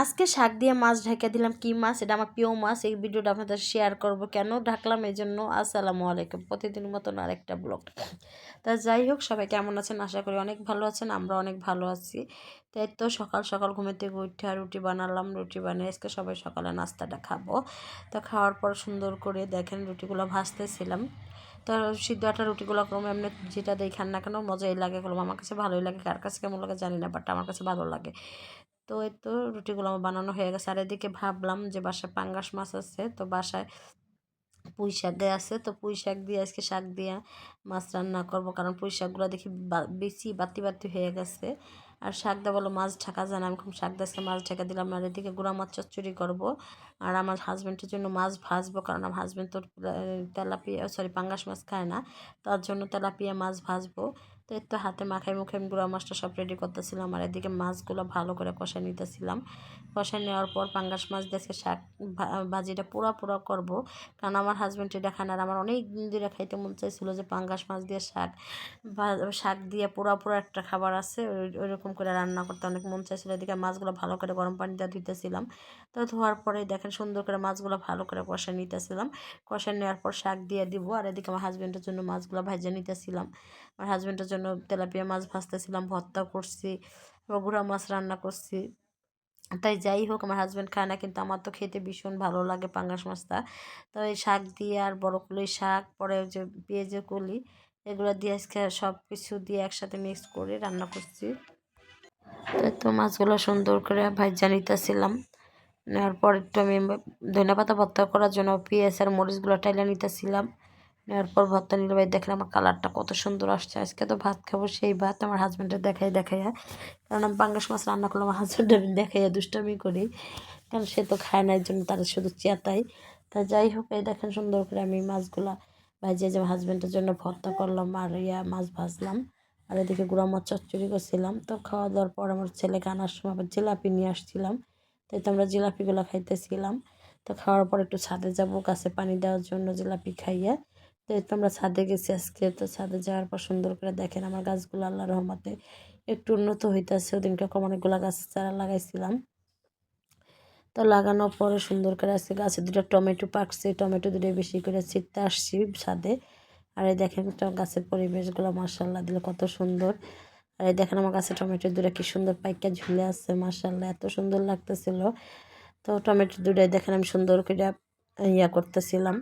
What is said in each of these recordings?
আজকে শাক দিয়ে মাছ ঢেকে দিলাম। কি মাছ? এটা আমার প্রিয় মাছ। এই ভিডিওটা আপনাদের শেয়ার করব কেন? ঢাকলাম এই জন্য আসসালামু আলাইকুম। প্রতিদিন মতন আরেকটা ব্লগ। তা যাই হোক, সবাই কেমন আছেন? আশা করি অনেক ভালো আছেন, আমরা অনেক ভালো আছি। তাই তো সকাল সকাল ঘুমে থেকে উঠে রুটি বানালাম। রুটি বানিয়ে আজকে সবাই সকালে নাস্তাটা খাব। তো খাওয়ার পর সুন্দর করে দেখেন রুটিগুলো ভাজতেছিলাম। তো সিদ্ধ আটা রুটিগুলো করব এমনি যেটা দেখান না কেন, মজাই লাগে। করব আমার কাছে ভালোই লাগে। কার কাছে কেমন লাগে জানি না বাট আমার কাছে ভালো লাগে। তো এই তো রুটিগুলো আমার বানানো হয়ে গেছে। আর এদিকে ভাবলাম যে বাসায় পাঙ্গাস মাছ আছে, তো বাসায় পুঁই শাক আছে। তো পুঁই শাক দিয়ে আজকে শাক দিয়ে মাছ রান্না করব। কারণ পুঁই শাকগুলো দেখি বেশি বাতি বাতি হয়ে গেছে। আর শাক দা বলো মাছ ঢাকা যায় না, আমি খুব শাক দাসকে মাছ ঢাকা দিলাম। আর এদিকে গুঁড়া মাছ চচ্চড়ি করব। আর আমার হাজব্যান্ডের জন্য মাছ ভাজবো, কারণ আমার হাজব্যান্ড তোর তেলাপিয়া সরি পাঙ্গাস মাছ খায় না। তার জন্য তেলাপিয়া মাছ ভাজবো। তো এর তো হাতে মাখাই মুখে গুঁড়া মাছটা সব রেডি করতেছিলাম আর এদিকে মাছগুলো ভালো করে কষা নিতেছিলাম। কষা নেওয়ার পর পাঙ্গাস মাছ দিয়ে শাক ভাজিটা পুরা পুরা করব। কারণ আমার হাজব্যান্ড এটা খান আর আমার অনেক দিন ধরে খাইতে মন চাইছিল যে পাঙ্গাস মাছ দিয়ে শাক শাক দিয়ে পুরা পুরা একটা খাবার আছে, ওই, ওইরকম করে রান্না করতে অনেক মন চাইছিল। এদিকে মাছগুলো ভালো করে গরম পানি দিয়ে ধুইতেছিলাম। তো ধোয়ার পরে দেখেন সুন্দর করে মাছগুলো ভালো করে কষা নিতেছিলাম। কষা নেওয়ার পর শাক দিয়ে দিব আর এদিকে আমার হাজব্যান্ডের জন্য মাছগুলো ভাজা নিতেছিলাম। আমার হাজব্যান্ডের জন্য তেলাপিয়া মাছ ভাজতেছিলাম, ভর্তা করছি গুঁড়া মাছ রান্না করছি। তাই যাই হোক, আমার হাজব্যান্ড খায় না, কিন্তু আমার তো খেতে ভীষণ ভালো লাগে পাঙ্গাস মাছটা। তো এই শাক দিয়ে আর বড় কলি শাক, পরে যে পেঁয়াজের কলি, এগুলো দিয়ে আজকে সব কিছু দিয়ে একসাথে মিক্স করে রান্না করছি। তো মাছগুলো সুন্দর করে ভাজা নিতেছিলাম। নেওয়ার পর একটু আমি ধনে পাতা ভর্তা করার জন্য পেঁয়াজ আর মরিচগুলো টাইলে নিতেছিলাম। নেওয়ার পর ভর্তা নিল। ভাই দেখলাম আমার কালারটা কত সুন্দর আসছে। আজকে তো ভাত খাব, সেই ভাত আমার হাজব্যান্ডের দেখাই দেখাই কারণ আমি পাঙ্গাস মাছ রান্না করলাম আমার হাজব্যান্ড আমি দেখাইয়া দুষ্টামি করি। কারণ সে তো খায় না এর জন্য তারা শুধু চেতাই। তা যাই হোক, এই দেখেন সুন্দর করে আমি মাছগুলা ভাজিয়ে যে হাজব্যান্ডের জন্য ভর্তা করলাম আর ইয়া মাছ ভাজলাম। আর এদিকে গুঁড়া মাছ চচ্চড়ি করছিলাম। তো খাওয়া দাওয়ার পর আমার ছেলে আনার সময় আবার জিলাপি নিয়ে আসছিলাম। তাই তো আমরা জিলাপিগুলো খাইতেছিলাম। তো খাওয়ার পর একটু ছাদে যাব, গাছে পানি দেওয়ার জন্য জিলাপি খাইয়ে। তো আমরা ছাদে গেছি আজকে। তো ছাদে যাওয়ার পর সুন্দর করে দেখেন আমার গাছগুলো আল্লাহ রহমতে একটু উন্নত হইতেছে। ওদিনকে কম অনেকগুলো গাছ চারা লাগাইছিলাম। তো লাগানোর পরে সুন্দর করে আজকে গাছে দুটো টমেটো পাকছে। টমেটো দুটো বেশি করে ছিটতে আসছি ছাদে। আর এই দেখেন গাছের পরিবেশগুলো মার্শাল্লাহ দিলে কত সুন্দর। আর এই দেখেন আমার গাছে টমেটো দুটো কি সুন্দর পাইকা ঝুলে আছে মার্শাল্লাহ এত সুন্দর লাগতেছিল। তো টমেটো দুটাই দেখেন আমি সুন্দর করে ইয়া করতেছিলাম।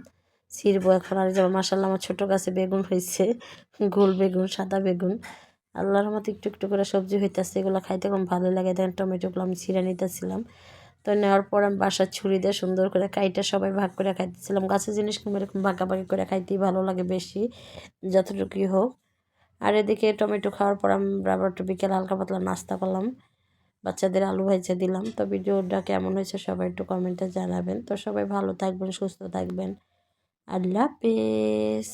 ছিঁড়বো এখন। আর যাব মাসাল্লাহ আমার ছোটো গাছে বেগুন হয়েছে, গোল বেগুন, সাদা বেগুন। আল্লাহর মতো একটু একটু করে সবজি হইতেছে, এগুলো খাইতে খুব ভালো লাগে। দেখেন টমেটোগুলো আমি ছিঁড়ে নিতেছিলাম। তো নেওয়ার পর আমি বাসার ছুরি দিয়ে সুন্দর করে কাইটা সবাই ভাগ করে খাইতেছিলাম। গাছের জিনিস কিন্তু এরকম ভাগাভাগি করে খাইতেই ভালো লাগে বেশি, যতটুকুই হোক। আর এদিকে টমেটো খাওয়ার পর আমি আবার একটু বিকেল হালকা পাতলা নাস্তা করলাম। বাচ্চাদের আলু ভাইজে দিলাম। তো ভিডিওটা কেমন হয়েছে সবাই একটু কমেন্টে জানাবেন। তো সবাই ভালো থাকবেন, সুস্থ থাকবেন। আল্লাহ হাফেজ